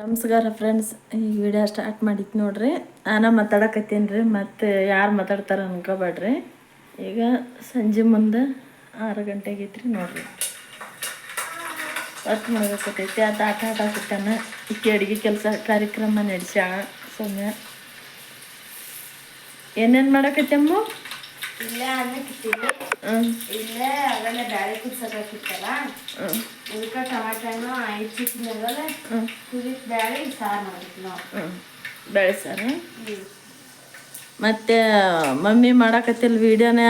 ನಮಸ್ಕಾರ ಫ್ರೆಂಡ್ಸ್ ಈ video start ಮಾಡಿತ್ತು ನೋಡ್ರಿ. ನಾನು ಮಾತಾಡಕತ್ತೀನಿ ರೀ, ಮತ್ತು ಯಾರು ಮಾತಾಡ್ತಾರೆ ಅನ್ಕೋಬೇಡ್ರಿ. ಈಗ ಸಂಜೆ ಮುಂದೆ ಆರು ಗಂಟೆಗೆ ಐತ್ರಿ ನೋಡ್ರಿ. ವರ್ಕ್ ಮಾಡ್ಬೇಕೈತಿ ಅದು ಆಟ ಆಟ ಹಾಕತ್ತಾನ ಈಕೆ ಅಡುಗೆ ಕೆಲಸ ಕಾರ್ಯಕ್ರಮ ನಡೆಸ್ಯಾಳ ಸೌಮ್ಯ. ಏನೇನು ಮಾಡಕತ್ತಮ್ಮ ಇಲ್ಲೇ ಅದನ್ನೇ ಬ್ಯಾಳೆ ಕುದ್ಸಕ್ಕಿತ್ತಲ್ಲ ಅದಕ್ಕೆ ಕುದಿತ್ ಬ್ಯಾಳೆ ಸಾರು ಮಾಡಿದ್ವಿ ನಾವು. ಹ್ಞೂ ಬೆಳೆ ಸಾರು? ಮತ್ತೆ ಮಮ್ಮಿ ಮಾಡಾಕತ್ತಿಲ್ಲ ವಿಡಿಯೋನೇ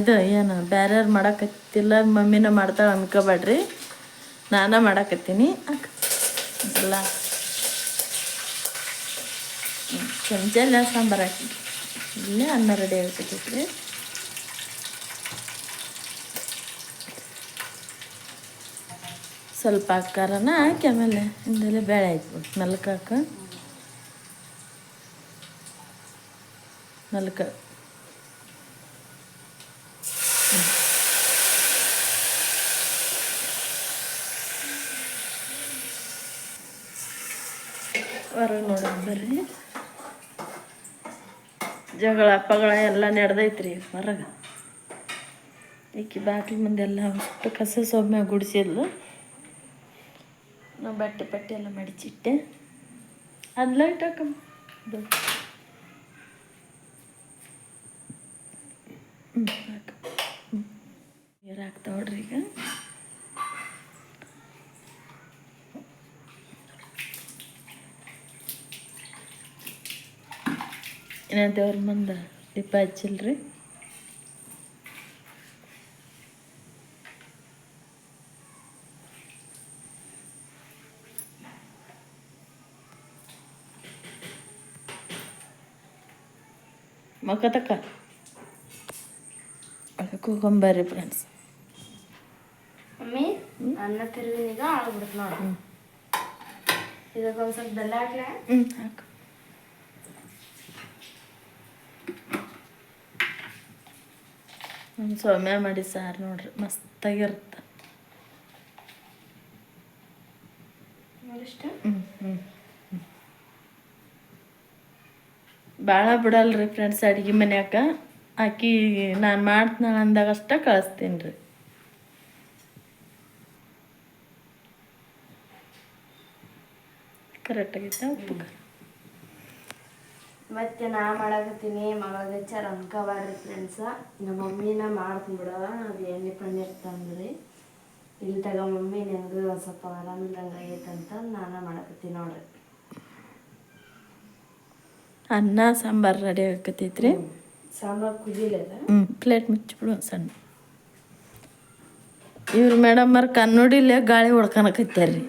ಇದು ಏನು ಬೇರೆಯವ್ರು ಮಾಡಾಕತ್ತಿಲ್ಲ ಮಮ್ಮಿನ ಮಾಡ್ತಾಳೆ ಅನ್ಕೋಬೇಡ್ರಿ ನಾನ ಮಾಡಾಕತ್ತೀನಿ. ಇಲ್ಲ ಚಮಚಲ್ಲ ಸಾಂಬಾರು ಹಾಕಿ ಇಲ್ಲೇ ಅನ್ನ ರೆಡಿ ಆಗ್ತೈತಿ ಸ್ವಲ್ಪ ಖಾರನ ಹಾಕಿ ಆಮೇಲೆ ಹಿಂದೆಲ್ಲ ಬೇಳೆ ಆಯ್ತು ನಲ್ಕಾಕ ನಲ್ಕ. ಹೊರಗೆ ನೋಡೋಣ ಬರ್ರಿ. ಜಗಳ, ಪಗಳ ಎಲ್ಲ ನಡೆದೈತ್ರಿ ಹೊರಗೆ. ಈಕಿ ಬಾಕಿ ಮುಂದೆಲ್ಲ ಅಷ್ಟು ಕಸ ಸೊಮ್ಮೆ ಗುಡಿಸಿದ್ಲು. ನಾವು ಬಟ್ಟೆ ಪಟ್ಟೆ ಎಲ್ಲ ಮಡಿಚಿಟ್ಟೆ ಅದು ಲೈಟ್ ಹಾಕಮ್ಮ ಇದು. ಹ್ಞೂ ಹಾಕ ಹ್ಞೂ ನೀರು ಹಾಕ್ತಾ ನೋಡ್ರಿ ಈಗ ಇನ್ನ ದೇವ್ರ ಮುಂದೆ ದೀಪ ಹಚ್ಚಿಲ್ರಿ ಮಕ್ಕ ತಕ್ಕ ಕೂಕೊಂಬರ್ರಿ ಫ್ರೆಂಡ್ಸ್ ಮಮ್ಮಿ ಅನ್ನ ತಿರುವಿನೀಗ ಆಳ್ಬಿಡ್ತು ನೋಡು. ಇದಕ್ಕೊಂದು ಸ್ವಲ್ಪ ಬೆಲ್ಲ ಹಾಕ್ಲೆ? ಹ್ಞೂ ಹಾಕು. ನಮ್ಮ ಸೌಮ್ಯ ಮಾಡಿ ಸಾರು ನೋಡ್ರಿ ಮಸ್ತಾಗಿರುತ್ತೆ ನೋಡಿಷ್ಟ ಹ್ಞೂ ಹ್ಞೂ ಭಾಳ ಬಿಡಲ್ರಿ ಫ್ರೆಂಡ್ಸ್ ಅಡುಗೆ ಮನ್ಯಾಗ. ಆಕಿ ನಾನು ಮಾಡ್ತೀನಿ ಅಂದಾಗ ಅಷ್ಟೇ ಕಳಿಸ್ತೀನಿ ರೀ ಕರೆಕ್ಟಾಗೈತೆ ಉಪ್ಪು ಮತ್ತೆ ನಾ ಮಾಡಾಕತ್ತೀನಿ ಮಗಳ ವಿಚಾರ ಅನ್ಕೋಬಾರ್ರಿ ಫ್ರೆಂಡ್ಸ ನಮ್ಮ ಮಮ್ಮಿನ ಮಾಡ್ತೀನಿ ಬಿಡವ ಅದು ಎಣ್ಣೆ ಪನ್ನೀರ್ ತಂದ್ರಿ. ಇಲ್ಲಿ ತಗ ಮಮ್ಮಿ, ನನಗೂ ಒಂದು ಸ್ವಲ್ಪ ಆಗೈತೆ ಅಂತ ನಾನು ಮಾಡಾಕತ್ತೀನಿ ನೋಡ್ರಿ. ಅನ್ನ ಸಾಂಬಾರು ರೆಡಿ ಆಗತ್ತೈತ್ರಿ ಸಾಂಬಾರು ಕುದಿಲದ ಹ್ಞೂ ಪ್ಲೇಟ್ ಮುಚ್ಚಿಬಿಡು ಸಣ್ಣ. ಇವ್ರು ಮೇಡಮ್ ಅವ್ರ ಕನ್ನಡಿಲೇ ಗಾಳಿ ಹೊಡ್ಕೊಳಕತ್ಯಾರ್ರಿ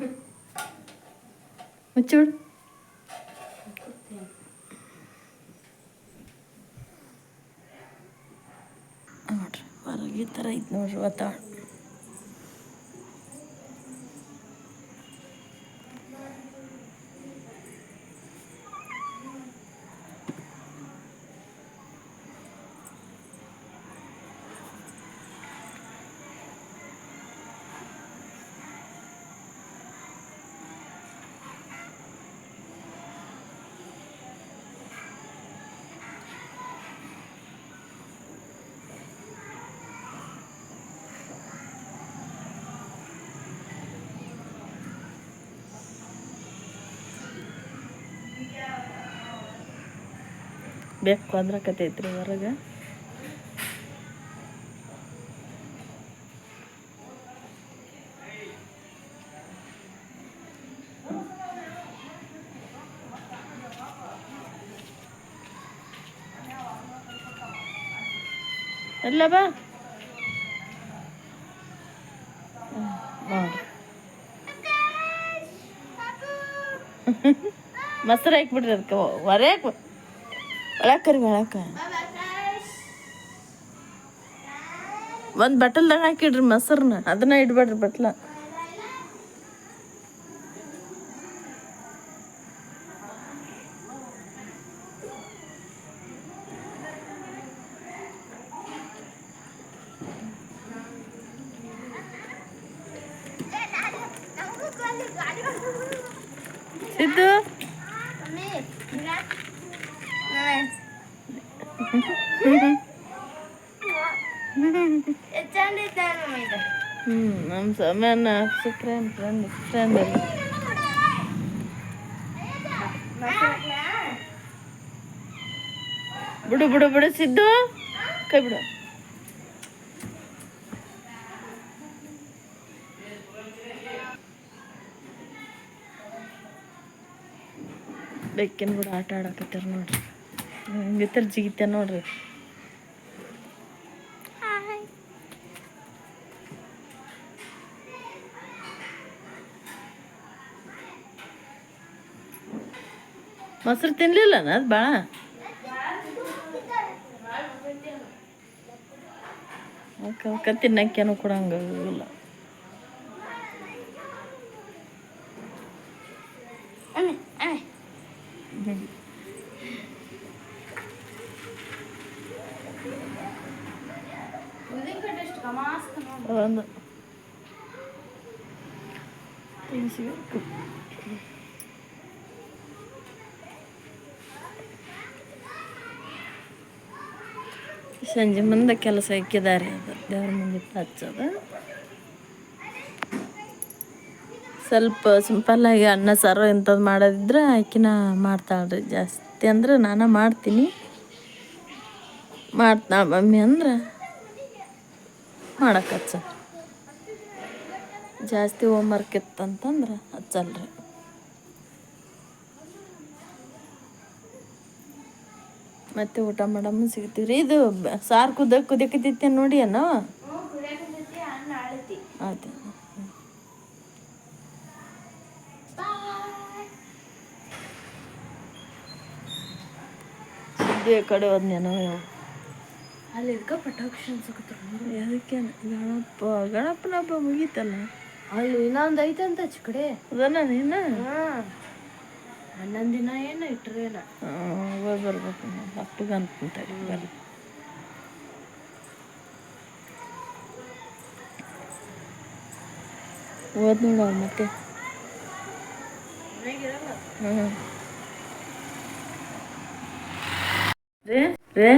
ಮುಚ್ಚಿಬಿಡು. ನೋಡ್ರಿ ಹೊರಗೆ ಥರ ಐತೆ ನೋಡ್ರಿ ವಾತಾವರಣ ಬೇಕು ಅಂದ್ರಕತೈತ್ರಿ ಹೊರಗೆ. ಎಲ್ಲ ಬಾ. ಮೊಸರು ಹಾಕ್ಬಿಡ್ರಿ ಅದಕ್ಕೆ ಹೊರಗೆ ಒಳಗೆ ಬೆಳಕ ಒಂದು ಬಟಲ್ದಾಗ ಹಾಕಿಡ್ರಿ ಮೊಸರನ್ನ ಅದನ್ನ ಇಡ್ಬೇಡ್ರಿ ಬಟ್ಲ. ಸಿದ್ದು ಹ್ಞೂ ನಮ್ಮ ಸಮಯನ ಫ್ರೆಂಡ್ ಫ್ರೆಂಡ್ ಫ್ರೆಂಡ್ ಬಿಡು ಬಿಡು ಬಿಡು, ಸಿದ್ದು. ಕೈ ಬಿಡು. ಬೆಕ್ಕಿನ ಕೂಡ ಆಟ ಆಡಕತ್ತಾರ ನೋಡ್ರಿ. ಹಂಗಿತ್ತಾರ ಜಿಗಿತ ನೋಡ್ರಿ. ಮೊಸರು ತಿನ್ಲಿಲ್ಲ ಅದು ಭಾಳ ಅವಕ್ಕೆ ತಿನ್ನಕ್ಕೇನು ಕೊಡಂಗಿಲ್ಲ ತಿನ್ನಿಸ್ಬೇಕು ಸಂಜೆ ಮುಂದೆ ಕೆಲಸ ಇಕ್ಕಿದ್ದಾರೆ ಅದು ದೇವ್ರ ಮುಂದೆ ಹಚ್ಚೋದು ಸ್ವಲ್ಪ ಸಿಂಪಲ್ಲಾಗಿ ಅನ್ನ ಸಾರು ಇಂಥದ್ದು ಮಾಡೋದಿದ್ರೆ ಆಕಿನ ಮಾಡ್ತಾಳ್ರಿ ಜಾಸ್ತಿ ಅಂದ್ರೆ ನಾನು ಮಾಡ್ತೀನಿ ಮಾಡ್ತಾಳ ಮಮ್ಮಿ ಅಂದ್ರೆ ಮಾಡಕ್ಕೆ ಹಚ್ಚ ಜಾಸ್ತಿ ಹೋಮ್ವರ್ಕ್ ಇತ್ತಂತಂದ್ರೆ ಹಚ್ಚಲ್ರಿ. ಮತ್ತೆ ಊಟ ಮಾಡಮ್ಮ ಸಿಗ್ತೀವಿ ರೀ ಇದು ಸಾರು ಕುದ ಕುದಕತಿತ್ತೆ ನೋಡಿ ಅನ್ನೋ ಆಯ್ತು. ಸುದ್ದಿ ಕಡೆ ಹೋದ್ನೇನೋ ಯಾವ ಅಲ್ಲಿ ಇದಕ್ಕೆ ಪಟಾಕ್ಷಿ ಅನ್ಸಕತ್ತಾರ ಅದಕ್ಕೆ ಗಣಪ ಗಣಪನ ಹಬ್ಬ ಮುಗೀತಲ್ಲ? ಅಲ್ಲಿ ಇನ್ನೊಂದು ಐತಂತ ಆಚೆ ಕಡೆ. ಅದನ್ನ ನೀನ? ಹಾಂ. ಹನ್ನೊಂದು ದಿನ ಏನು ಇಟ್ರೇನ ಹೋಗಿ ಬರ್ಬೇಕು ಅಂತ ಬರ್ರಿ ಓದ್ ನೋಡ ಮತ್ತೆ. ರೇ ರೇ.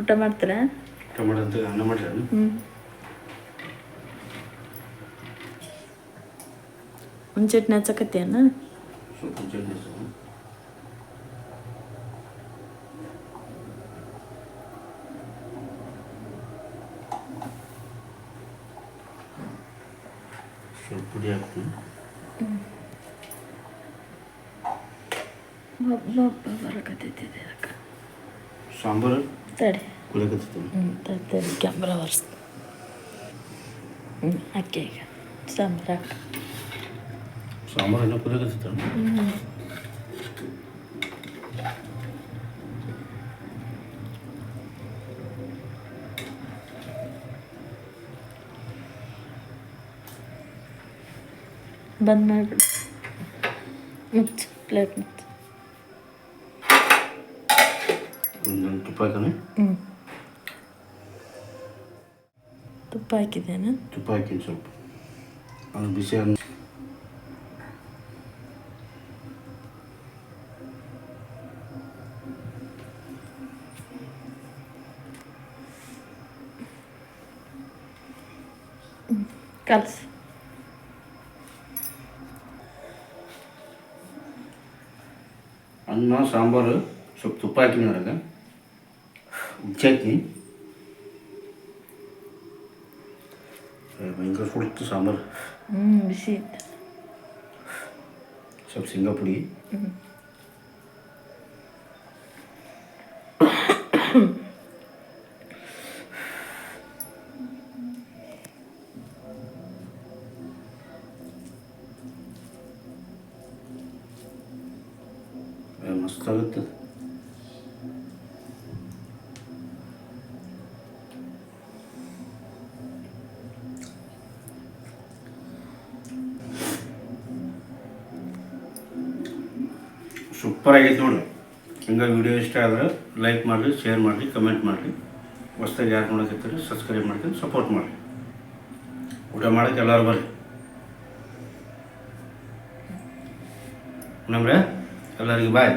ಊಟ ಮಾಡ್ತೀರಾ? ಊಟ ಅಂತ ಅನ್ನ ಮಾಡ್ರಿ ಹ್ಞೂ ಒಂದು ಚಟ್ನಿ ಹಚ್ಚಕತ್ತೇನ ಸ್ವಲ್ಪ ಪುಡಿ ಹಾಕ್ತೀನಿ ಒಬ್ಬೊಬ್ಬ ಬರಕತ್ತೈತಿದೆ ಅದಕ್ಕೆ ಸಾಂಬಾರು? ತಡಿ. ಕುದಿಯಕತ್ತೈತೆ ಹ್ಞೂ ತಡಿ ತಡಿ. ಕ್ಯಾಮ್ರಾ ವರ್ಸ್ ಹ್ಞೂ ಅಕ್ಕಿ ಈಗ. ಸಾಂಬಾರು ಹಾಕ. ಸಾಂಬಾರು ಇನ್ನೂ ಕುದಿಯಕತ್ತೈತೆ ಬಂದ್ ಮಾಡಿಬಿಡು ಮುಚ್ಚು ಪ್ಲೇಟ್ ಮುಚ್ಚು ಒಂದು ತುಪ್ಪ ಹಾಕೋಣ ಹ್ಞೂ ತುಪ್ಪ ಹಾಕಿದ್ದೇನೆ ತುಪ್ಪ ಹಾಕಿನಿ ಸ್ವಲ್ಪ ಅದು ಬಿಸಿ ಆದ ಕಲ್ಸು ಅನ್ನ ಸಾಂಬಾರು ಸ್ವಲ್ಪ ತುಪ್ಪ ಹಾಕಿನಿ ಅದ್ರಾಗ. ಉಚ್ಚಾಕಿ ಭಯಂಕರ ಸುಡ್ತು ಸಾಂಬಾರು. ಹ್ಞೂ ಬಿಸಿ. ಇತ್ತು ಸ್ವಲ್ಪ ಶೇಂಗಾ ಪುಡಿ. ಏ, ಮಸ್ತ್ ಆಗುತ್ತೆ ಅದು. ಸೂಪರ್ ಆಗೈತೆ ನೋಡಿ。ಹಿಂಗೆ ವಿಡಿಯೋ ಇಷ್ಟ ಆದ್ರೆ ಲೈಕ್ ಮಾಡಿರಿ ಶೇರ್ ಮಾಡಿರಿ ಕಮೆಂಟ್ ಮಾಡಿರಿ. ಹೊಸ್ದಾಗಿ ಯಾರು ನೋಡೋಕತ್ತೀರಿ ಸಬ್ಸ್ಕ್ರೈಬ್ ಮಾಡ್ಕೊಂಡು ಸಪೋರ್ಟ್ ಮಾಡಿರಿ. ಊಟ ಮಾಡೋಕ್ಕೆ ಎಲ್ಲರೂ ಬರ್ರಿ. ನಮ್ರೆ ಎಲ್ಲರಿಗೂ ಬಾಯ್.